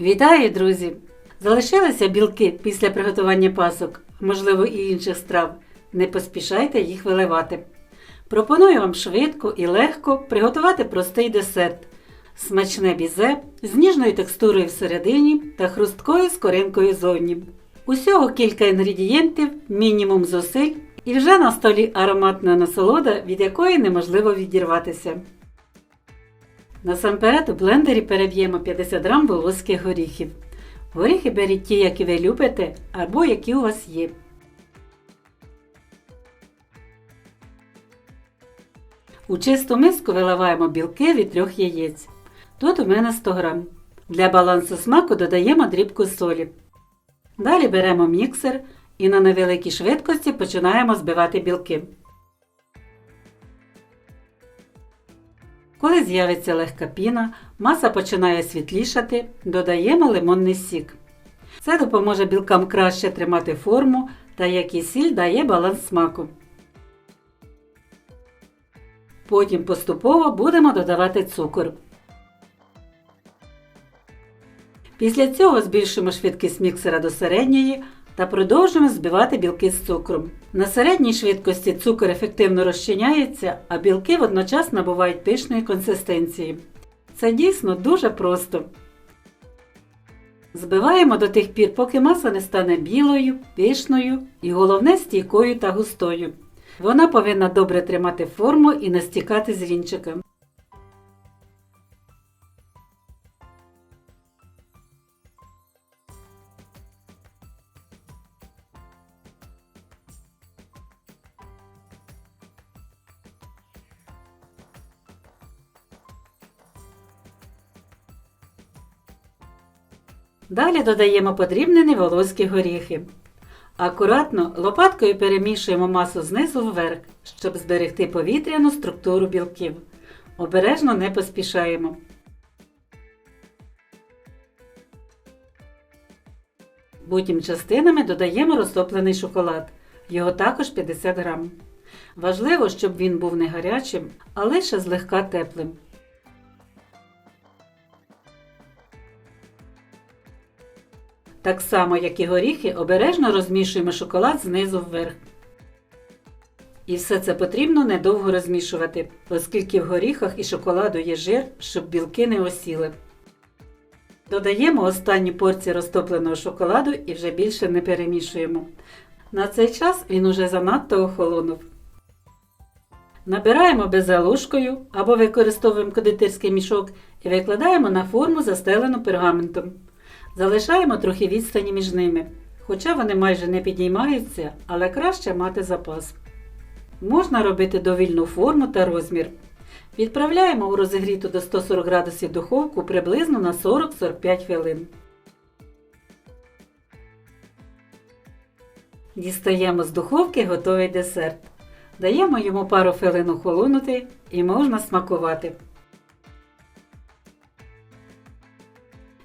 Вітаю, друзі! Залишилися білки після приготування пасок, можливо, і інших страв. Не поспішайте їх виливати. Пропоную вам швидко і легко приготувати простий десерт. Смачне бізе з ніжною текстурою всередині та хрусткою скоринкою зовні. Усього кілька інгредієнтів, мінімум зусиль, і вже на столі ароматна насолода, від якої неможливо відірватися. Насамперед у блендері переб'ємо 50 грам волоських горіхів. Горіхи беріть ті, які ви любите, або які у вас є. У чисту миску виливаємо білки від трьох яєць. Тут у мене 100 грам. Для балансу смаку додаємо дрібку солі. Далі беремо міксер і на невеликій швидкості починаємо збивати білки. Коли з'явиться легка піна, маса починає світлішати, додаємо лимонний сік. Це допоможе білкам краще тримати форму та як і сіль дає баланс смаку. Потім поступово будемо додавати цукор. Після цього збільшимо швидкість міксера до середньої та продовжуємо збивати білки з цукром. На середній швидкості цукор ефективно розчиняється, а білки водночас набувають пишної консистенції. Це дійсно дуже просто. Збиваємо до тих пір, поки маса не стане білою, пишною і головне стійкою та густою. Вона повинна добре тримати форму і не стікати з вінчика. Далі додаємо подрібнені волоські горіхи. Акуратно лопаткою перемішуємо масу знизу вверх, щоб зберегти повітряну структуру білків. Обережно не поспішаємо. Потім частинами додаємо розтоплений шоколад. Його також 50 грам. Важливо, щоб він був не гарячим, а лише злегка теплим. Так само, як і горіхи, обережно розмішуємо шоколад знизу вверх. І все це потрібно недовго розмішувати, оскільки в горіхах і шоколаду є жир, щоб білки не осіли. Додаємо останню порцію розтопленого шоколаду і вже більше не перемішуємо. На цей час він уже занадто охолонув. Набираємо безе або використовуємо кондитерський мішок і викладаємо на форму, застелену пергаментом. Залишаємо трохи відстані між ними, хоча вони майже не підіймаються, але краще мати запас. Можна робити довільну форму та розмір. Відправляємо у розігріту до 140 градусів духовку приблизно на 40-45 хвилин. Дістаємо з духовки готовий десерт. Даємо йому пару хвилин охолонути і можна смакувати.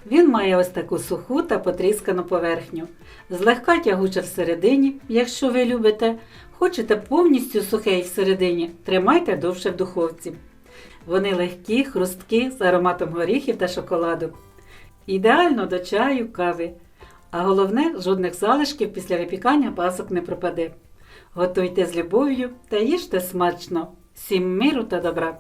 Він має ось таку суху та потріскану поверхню. Злегка тягуча всередині, якщо ви любите. Хочете повністю сухий всередині, тримайте довше в духовці. Вони легкі, хрусткі, з ароматом горіхів та шоколаду. Ідеально до чаю, кави. А головне, жодних залишків після випікання пасок не пропаде. Готуйте з любов'ю та їжте смачно. Всім миру та добра!